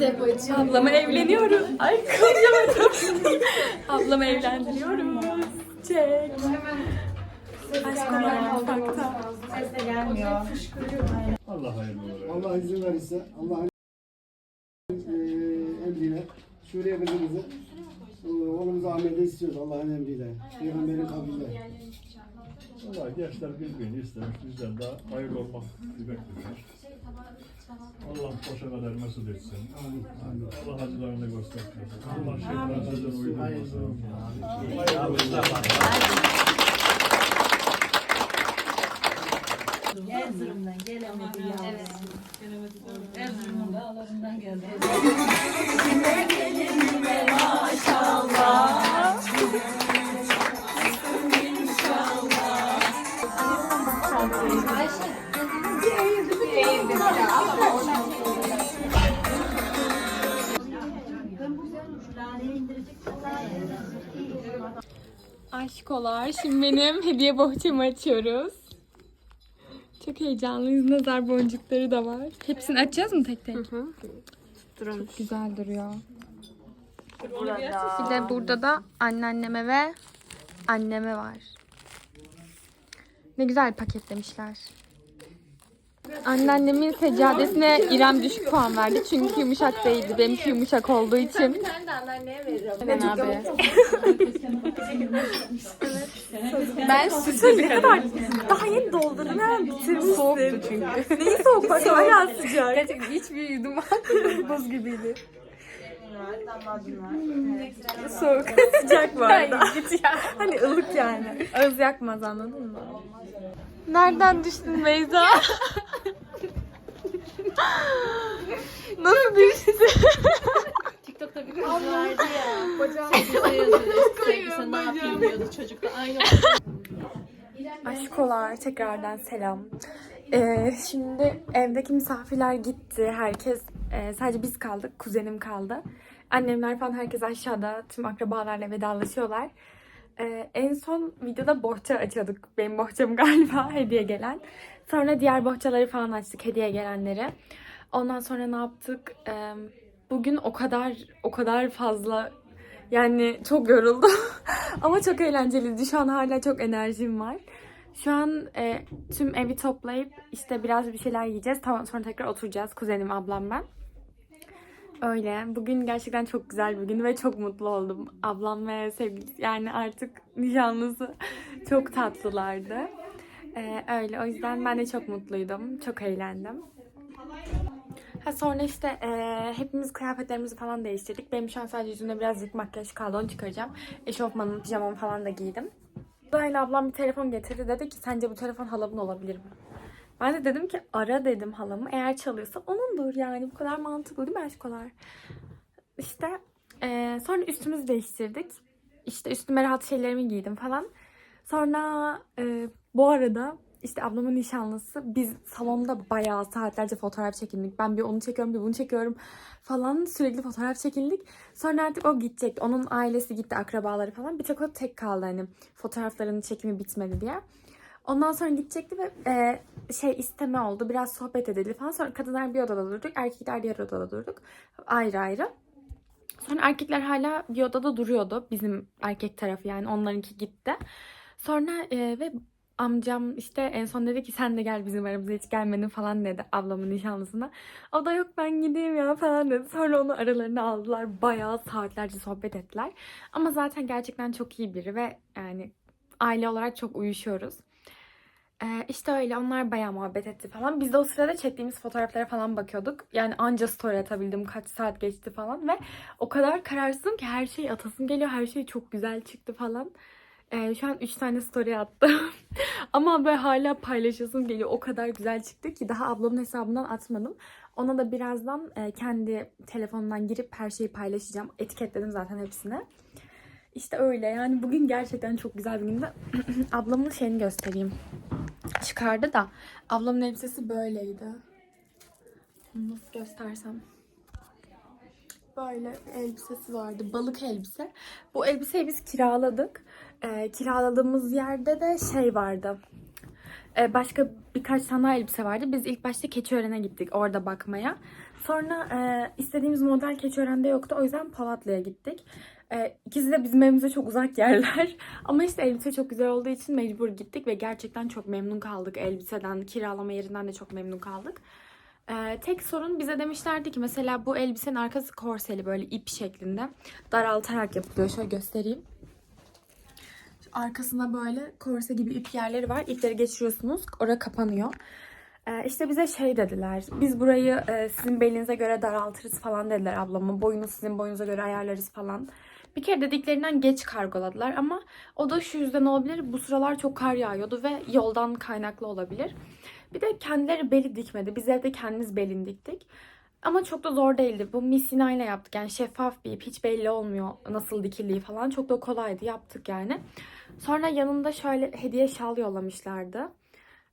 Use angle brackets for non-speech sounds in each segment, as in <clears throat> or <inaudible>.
Depocu. Ablamı evleniyorum. Ay konuşamadım. Ablamı evlendiriyorum. Çek. Aşk olan mutfakta. Allah hayırlı olur. Allah izin verirse Allah'ın eee emriyle Suriye kızımızı eee, oğlumuzu Ahmet'e istiyoruz Allah'ın emriyle. Peygamberin kabriyle. Allah gençler birbirini istemiş. Bizden daha hayırlı olmak bekliyorlar. Allah boşa kadar mesut etsin. Allah acılarını göstermesin. Allah şeytan sözden uydurmasın. Erzurum'dan gelemedi yavrum. Erzurum'un dağlarından geldi. Aşkolar. Şimdi benim hediye bohçamı açıyoruz. Çok heyecanlıyız. Nazar boncukları da var. Hepsini açacağız mı tek tek? Çok güzel duruyor. Bir de burada da anneanneme ve anneme var. Ne güzel paketlemişler. Anneannemin seccadesine İrem düşük puan verdi çünkü yumuşak değildi. Benimki yumuşak olduğu için. Ben abi. <laughs> ben sütü ne kadar daha yeni doldurdum hemen bitirmişsin. Soğuktu çünkü. Neyi soğuk bak hala sıcak. Gerçekten hiçbir yudum <laughs> buz gibiydi. Soğuk. sıcak vardı. <laughs> hani ılık yani. Ağız yakmaz anladın mı? Nereden düştün Beyza? <laughs> Nasıl düştün? <laughs> TikTok'ta bir kız vardı ya. Bacağım. Sevgisi ne yapayım diyordu çocuk da aynı. <laughs> Aşkolar tekrardan selam. Ee, şimdi evdeki misafirler gitti. Herkes e, sadece biz kaldık. Kuzenim kaldı. Annemler falan herkes aşağıda. Tüm akrabalarla vedalaşıyorlar. Ee, en son videoda bohça açıyorduk. Benim bohçam galiba hediye gelen. Sonra diğer bohçaları falan açtık hediye gelenleri. Ondan sonra ne yaptık? Bugün o kadar o kadar fazla yani çok yoruldum. <laughs> Ama çok eğlenceliydi. Şu an hala çok enerjim var. Şu an e, tüm evi toplayıp işte biraz bir şeyler yiyeceğiz. Tamam sonra tekrar oturacağız. Kuzenim, ablam ben. Öyle. Bugün gerçekten çok güzel bir gün ve çok mutlu oldum. Ablam ve sevgilisi yani artık nişanlısı <laughs> çok tatlılardı. E, öyle. O yüzden ben de çok mutluydum. Çok eğlendim. Ha sonra işte eee, hepimiz kıyafetlerimizi falan değiştirdik. Benim şu an sadece yüzümde birazcık makyaj kaldı onu çıkaracağım. Eşofmanımı, pijamamı falan da giydim. Böyle ablam bir telefon getirdi. Dedi ki sence bu telefon halamın olabilir mi? Ben de dedim ki ara dedim halamı. Eğer çalıyorsa onundur yani. Bu kadar mantıklı değil mi aşkolar? İşte eee, sonra üstümüzü değiştirdik. İşte üstüme rahat şeylerimi giydim falan. Sonra eee, bu arada işte ablamın nişanlısı biz salonda bayağı saatlerce fotoğraf çekindik. Ben bir onu çekiyorum bir bunu çekiyorum falan sürekli fotoğraf çekindik. Sonra artık o gidecek. Onun ailesi gitti akrabaları falan. Bir tek o tek kaldı hani fotoğrafların çekimi bitmedi diye. Ondan sonra gidecekti ve e, şey isteme oldu. Biraz sohbet edildi falan. Sonra kadınlar bir odada durduk. Erkekler diğer odada durduk. Ayrı ayrı. Sonra erkekler hala bir odada duruyordu. Bizim erkek tarafı yani onlarınki gitti. Sonra e, ve amcam işte en son dedi ki sen de gel bizim aramıza hiç gelmedin falan dedi ablamın nişanlısına. O da yok ben gideyim ya falan dedi. Sonra onu aralarına aldılar. Bayağı saatlerce sohbet ettiler. Ama zaten gerçekten çok iyi biri ve yani aile olarak çok uyuşuyoruz. Ee, işte öyle onlar bayağı muhabbet etti falan. Biz de o sırada çektiğimiz fotoğraflara falan bakıyorduk. Yani anca story atabildim kaç saat geçti falan ve o kadar kararsızım ki her şey atasım geliyor. Her şey çok güzel çıktı falan. Ee, şu an 3 tane story attım. <laughs> Ama böyle hala paylaşasım geliyor. O kadar güzel çıktı ki daha ablamın hesabından atmadım. Ona da birazdan e, kendi telefonundan girip her şeyi paylaşacağım. Etiketledim zaten hepsini. İşte öyle yani bugün gerçekten çok güzel bir gündü. <clears throat> Ablamın şeyini göstereyim. Çıkardı da ablamın elbisesi böyleydi. Nasıl göstersem. Böyle elbisesi vardı. Balık elbise. Bu elbiseyi biz kiraladık. Ee, kiraladığımız yerde de şey vardı. Ee, başka birkaç tane elbise vardı. Biz ilk başta Keçiören'e gittik orada bakmaya. Sonra e, istediğimiz model Keçiören'de yoktu. O yüzden Palatlı'ya gittik. E, ikisi de bizim evimize çok uzak yerler. <laughs> Ama işte elbise çok güzel olduğu için mecbur gittik ve gerçekten çok memnun kaldık elbiseden. Kiralama yerinden de çok memnun kaldık. E, tek sorun bize demişlerdi ki mesela bu elbisenin arkası korseli böyle ip şeklinde daraltarak yapılıyor. Şöyle göstereyim. Arkasına böyle korse gibi ip yerleri var. İpleri geçiriyorsunuz. Orada kapanıyor. Ee, işte bize şey dediler. Biz burayı e, sizin belinize göre daraltırız falan dediler ablama. Boyunu sizin boyunuza göre ayarlarız falan. Bir kere dediklerinden geç kargoladılar ama o da şu yüzden olabilir. Bu sıralar çok kar yağıyordu ve yoldan kaynaklı olabilir. Bir de kendileri beli dikmedi. Biz evde kendimiz belini diktik. Ama çok da zor değildi. Bu misina ile yaptık. Yani şeffaf bir ip. Hiç belli olmuyor nasıl dikildiği falan. Çok da kolaydı. Yaptık yani. Sonra yanında şöyle hediye şal yollamışlardı.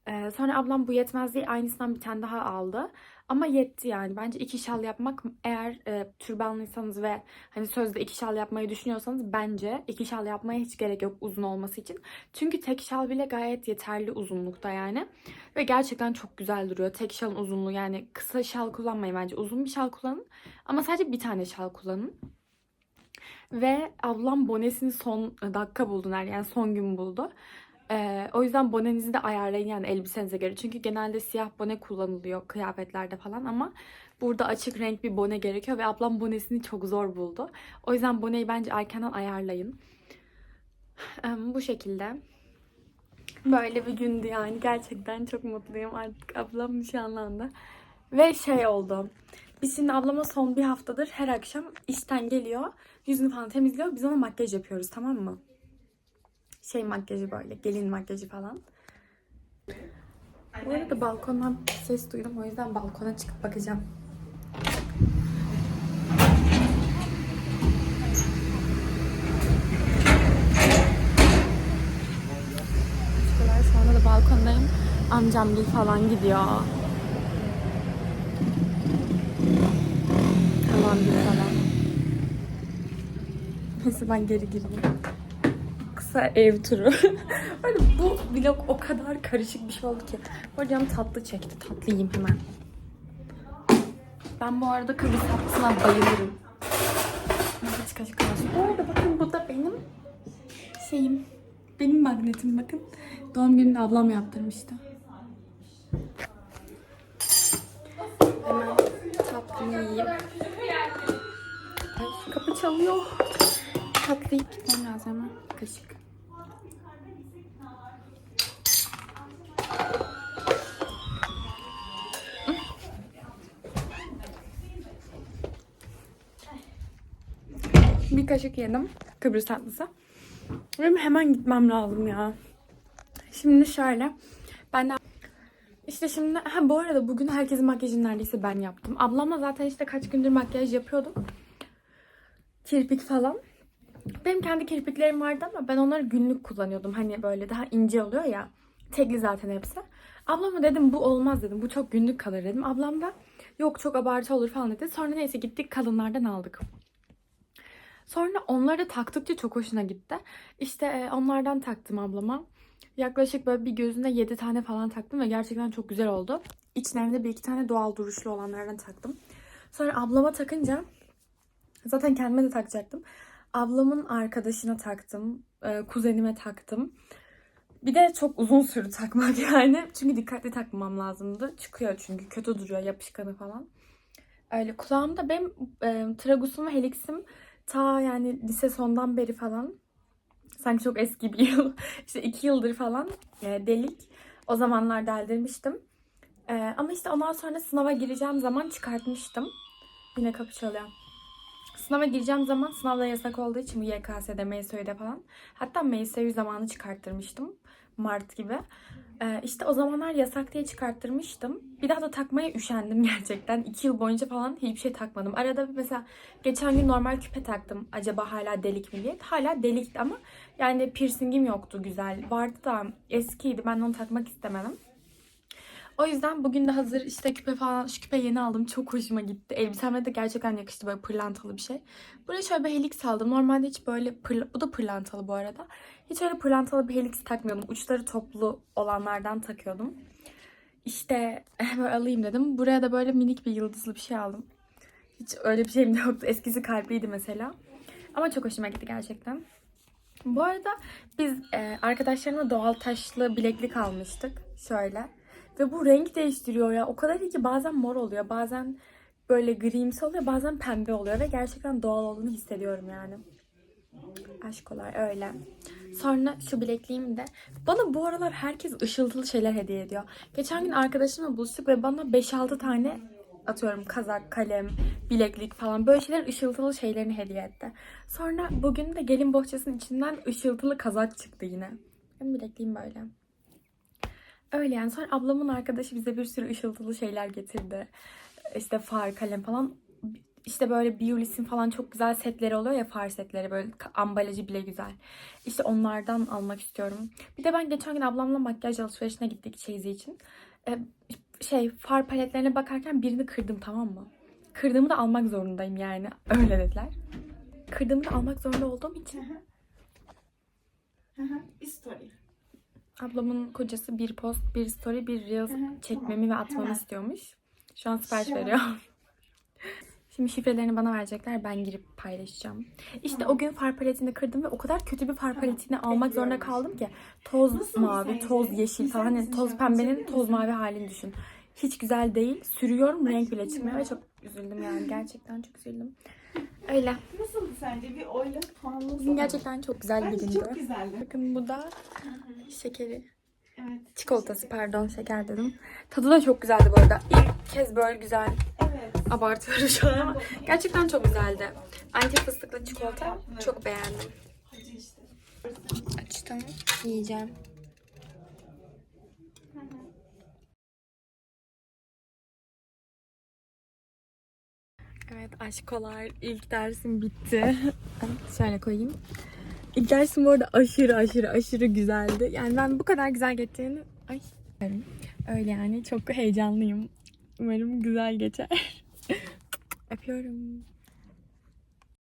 Ee, sonra ablam bu yetmez diye aynısından bir tane daha aldı. Ama yetti yani. Bence iki şal yapmak eğer e, türbanlıysanız ve hani sözde iki şal yapmayı düşünüyorsanız bence iki şal yapmaya hiç gerek yok uzun olması için. Çünkü tek şal bile gayet yeterli uzunlukta yani. Ve gerçekten çok güzel duruyor. Tek şalın uzunluğu yani kısa şal kullanmayın bence. Uzun bir şal kullanın. Ama sadece bir tane şal kullanın. Ve ablam bonesini son dakika buldu yani son gün buldu. Ee, o yüzden bonenizi de ayarlayın yani elbisenize göre. Çünkü genelde siyah bone kullanılıyor kıyafetlerde falan ama burada açık renk bir bone gerekiyor ve ablam bonesini çok zor buldu. O yüzden boneyi bence erkenden ayarlayın. Ee, bu şekilde. Böyle bir gündü yani. Gerçekten çok mutluyum artık ablam nişanlandı. Ve şey oldu. Biz şimdi ablama son bir haftadır her akşam işten geliyor. Yüzünü falan temizliyor. Biz ona makyaj yapıyoruz tamam mı? Şey makyajı böyle. Gelin makyajı falan. Bu arada balkondan ses duydum. O yüzden balkona çıkıp bakacağım. Şu anda da balkondayım. Amcam bir falan gidiyor. Tamam bir falan. Neyse ben geri gireyim. Kısa ev turu. <laughs> Böyle bu vlog o kadar karışık bir şey oldu ki. Canım tatlı çekti. Tatlı yiyeyim hemen. Ben bu arada Kıbrıs tatlısına bayılırım. Kaşık kalmasın. Bu arada bakın bu da benim şeyim. Benim magnetim bakın. Doğum gününü ablam yaptırmıştı. Hemen tatlımı yiyeyim. Kapı çalıyor. Tatlı yiyip gitmem lazım hemen. Kaşık. Bir kaşık yedim. Kıbrıs tatlısı. Benim hemen gitmem lazım ya. Şimdi şöyle. Ben de işte şimdi ha bu arada bugün herkesin makyajını neredeyse ben yaptım. Ablamla zaten işte kaç gündür makyaj yapıyorduk. Kirpik falan. Benim kendi kirpiklerim vardı ama ben onları günlük kullanıyordum. Hani böyle daha ince oluyor ya. Tekli zaten hepsi. Ablama dedim bu olmaz dedim. Bu çok günlük kalır dedim. Ablam da yok çok abartı olur falan dedi. Sonra neyse gittik kalınlardan aldık. Sonra onları taktıkça çok hoşuna gitti. İşte e, onlardan taktım ablama. Yaklaşık böyle bir gözünde 7 tane falan taktım ve gerçekten çok güzel oldu. İçlerinde bir iki tane doğal duruşlu olanlardan taktım. Sonra ablama takınca zaten kendime de takacaktım. Ablamın arkadaşına taktım. e, Kuzenime taktım. Bir de çok uzun sürdü takmak <laughs> yani. Çünkü dikkatli takmam lazımdı. Çıkıyor çünkü kötü duruyor yapışkanı falan. Öyle kulağımda benim e, tragusum ve helixim ta yani lise sondan beri falan sanki çok eski bir yıl <laughs> işte iki yıldır falan e, delik o zamanlar deldirmiştim. E, ama işte ondan sonra sınava gireceğim zaman çıkartmıştım. Yine kapı çalıyor. Sınava gireceğim zaman sınavda yasak olduğu için bu YKS'de, MSÜ'de falan. Hatta MSÜ zamanı çıkarttırmıştım. Mart gibi. Ee, işte o zamanlar yasak diye çıkarttırmıştım. Bir daha da takmaya üşendim gerçekten. İki yıl boyunca falan hiçbir şey takmadım. Arada mesela geçen gün normal küpe taktım. Acaba hala delik mi diye. Hala delikti ama yani piercingim yoktu güzel. Vardı da eskiydi. Ben onu takmak istemedim. O yüzden bugün de hazır işte küpe falan şu küpe yeni aldım. Çok hoşuma gitti. Elbiseme de gerçekten yakıştı böyle pırlantalı bir şey. Buraya şöyle bir helix aldım. Normalde hiç böyle pırla, bu da pırlantalı bu arada. Hiç öyle pırlantalı bir helix takmıyordum. Uçları toplu olanlardan takıyordum. işte böyle alayım dedim. Buraya da böyle minik bir yıldızlı bir şey aldım. Hiç öyle bir şeyim de yoktu. Eskisi kalpliydi mesela. Ama çok hoşuma gitti gerçekten. Bu arada biz e, arkadaşlarımla doğal taşlı bileklik almıştık. Şöyle. Ve bu renk değiştiriyor ya. O kadar iyi ki bazen mor oluyor. Bazen böyle grimsi oluyor. Bazen pembe oluyor. Ve gerçekten doğal olduğunu hissediyorum yani. Aşkolar öyle. Sonra şu bilekliğim de. Bana bu aralar herkes ışıltılı şeyler hediye ediyor. Geçen gün arkadaşımla buluştuk ve bana 5-6 tane atıyorum kazak, kalem, bileklik falan böyle şeyler ışıltılı şeylerini hediye etti. Sonra bugün de gelin bohçasının içinden ışıltılı kazak çıktı yine. Benim bilekliğim böyle. Öyle yani. Sonra ablamın arkadaşı bize bir sürü ışıltılı şeyler getirdi. İşte far, kalem falan. İşte böyle Biolis'in falan çok güzel setleri oluyor ya far setleri böyle ambalajı bile güzel. İşte onlardan almak istiyorum. Bir de ben geçen gün ablamla makyaj alışverişine gittik çeyizi için. Ee, şey far paletlerine bakarken birini kırdım tamam mı? Kırdığımı da almak zorundayım yani. Öyle dediler. Kırdığımı da almak zorunda olduğum için Bir story. ablamın kocası bir post, bir story, bir reels çekmemi ve atmamı istiyormuş. Şu an sipariş veriyor. Şimdi şifrelerini bana verecekler. Ben girip paylaşacağım. İşte o gün far paletini kırdım ve o kadar kötü bir far paletini almak zorunda Bekliyorum. kaldım ki. Toz Nasıl mavi, toz yeşil falan. Hani toz pembenin toz mavi halini düşün. Hiç güzel değil. Sürüyorum renk bile çıkmıyor ve çok üzüldüm yani. <laughs> Gerçekten çok üzüldüm. Öyle. Nasıldı sence? Bir oyla Bugün gerçekten çok güzel bir gündü. çok güzeldi. Bakın bu da şekeri. Evet. Çikolatası pardon şeker dedim. Tadı da çok güzeldi bu arada. İlk kez böyle güzel. Abartıyorum şu an ama gerçekten çok güzeldi. Antep fıstıklı çikolata çok beğendim. Açtım yiyeceğim. Evet aşkolar ilk dersim bitti. <laughs> Şöyle koyayım. İlk dersim bu arada aşırı aşırı aşırı güzeldi. Yani ben bu kadar güzel geçtiğini... Ay. Öyle yani çok heyecanlıyım. Umarım güzel geçer. <laughs> Öpüyorum.